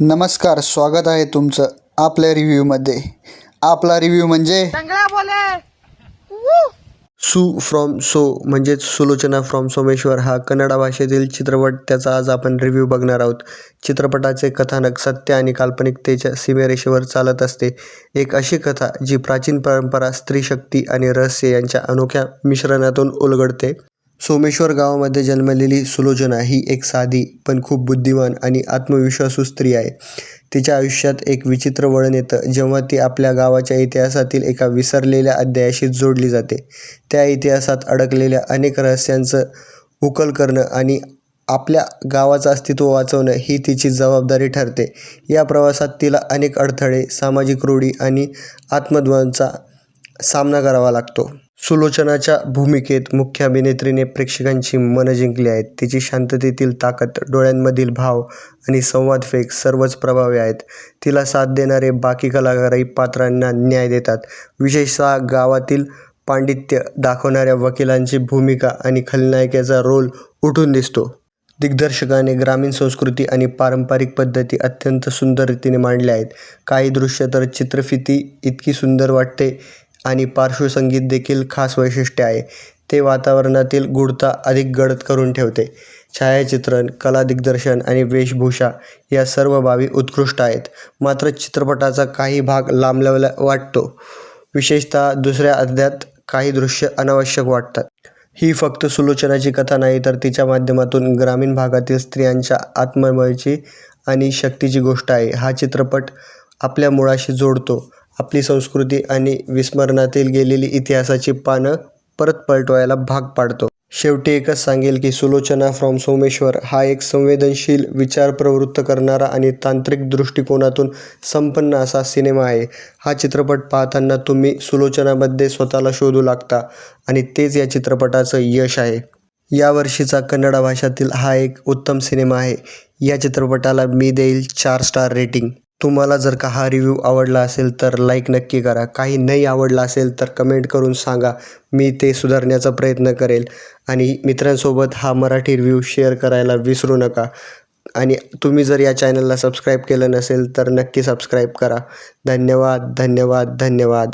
नमस्कार स्वागत आहे तुमचं आपल्या रिव्ह्यूमध्ये. आपला रिव्ह्यू म्हणजे? सू फ्रॉम सो म्हणजेच सुलोचना फ्रॉम सोमेश्वर हा कन्नड भाषेतील चित्रपट. त्याचा आज आपण रिव्ह्यू बघणार आहोत. चित्रपटाचे कथानक सत्य आणि काल्पनिकतेच्या सीमेरेषेवर चालत असते. एक अशी कथा जी प्राचीन परंपरा स्त्रीशक्ती आणि रहस्य यांच्या अनोख्या मिश्रणातून उलगडते. सोमेश्वर गावामध्ये जन्मलेली सुलोचना ही एक साधी पण खूप बुद्धिमान आणि आत्मविश्वासू स्त्री आहे. तिच्या आयुष्यात एक विचित्र वळण येतं जेव्हा ती आपल्या गावाच्या इतिहासातील एका विसरलेल्या अध्यायाशी जोडली जाते. त्या इतिहासात अडकलेल्या अनेक रहस्यांचं उकल करणं आणि आपल्या गावाचं अस्तित्व वाचवणं ही तिची जबाबदारी ठरते. या प्रवासात तिला अनेक अडथळे सामाजिक रूढी आणि आत्मद्वांचा सामना करावा लागतो. सुलोचनाच्या भूमिकेत मुख्य अभिनेत्रीने प्रेक्षकांची मनं जिंकली आहेत. तिची शांततेतील ताकद डोळ्यांमधील भाव आणि संवाद फेक सर्वच प्रभावी आहेत. तिला साथ देणारे बाकी कलाकारही पात्रांना न्याय देतात. विशेषतः गावातील पांडित्य दाखवणाऱ्या वकिलांची भूमिका आणि खलनायकाचा रोल उठून दिसतो. दिग्दर्शकाने ग्रामीण संस्कृती आणि पारंपरिक पद्धती अत्यंत सुंदर रीतीने मांडल्या आहेत. काही दृश्य तर चित्रफिती इतकी सुंदर वाटते आणि पार्श्वसंगीत देखील खास वैशिष्ट्य आहे. ते वातावरणातील गूढता अधिक गडद करून ठेवते. छायाचित्रण कला दिग्दर्शन आणि वेशभूषा या सर्व बाबी उत्कृष्ट आहेत. मात्र चित्रपटाचा काही भाग लांबलेला वाटतो. विशेषतः दुसऱ्या अध्यात काही दृश्य अनावश्यक वाटतात. ही फक्त सुलोचनाची कथा नाही तर तिच्या माध्यमातून ग्रामीण भागातील स्त्रियांच्या आत्मबळाची आणि शक्तीची गोष्ट आहे. हा चित्रपट आपल्या मुळाशी जोडतो. आपली संस्कृती आणि विस्मरणातील गेलेली इतिहासाची पानं परत पलटवायला भाग पाडतो. शेवटी एकच सांगेल की सुलोचना फ्रॉम सोमेश्वर हा एक संवेदनशील विचार प्रवृत्त करणारा आणि तांत्रिक दृष्टिकोनातून संपन्न असा सिनेमा आहे. हा चित्रपट पाहताना तुम्ही सुलोचनामध्ये स्वतःला शोधू लागता आणि तेच या चित्रपटाचं यश आहे. या वर्षीचा कन्नड भाषातील हा एक उत्तम सिनेमा आहे. या चित्रपटाला मी देईल चार स्टार रेटिंग. तुम्हाला जर का हा रिव्ह्यू आवडला असेल तर लाईक नक्की करा. काही नाही आवडला असेल तर कमेंट करून सांगा. मी ते सुधारण्याचा प्रयत्न करेल. आणि मित्रांसोबत हा मराठी रिव्ह्यू शेअर करायला विसरू नका. आणि तुम्ही जर या चॅनलला सबस्क्राईब केलं नसेल तर नक्की सबस्क्राईब करा. धन्यवाद धन्यवाद धन्यवाद.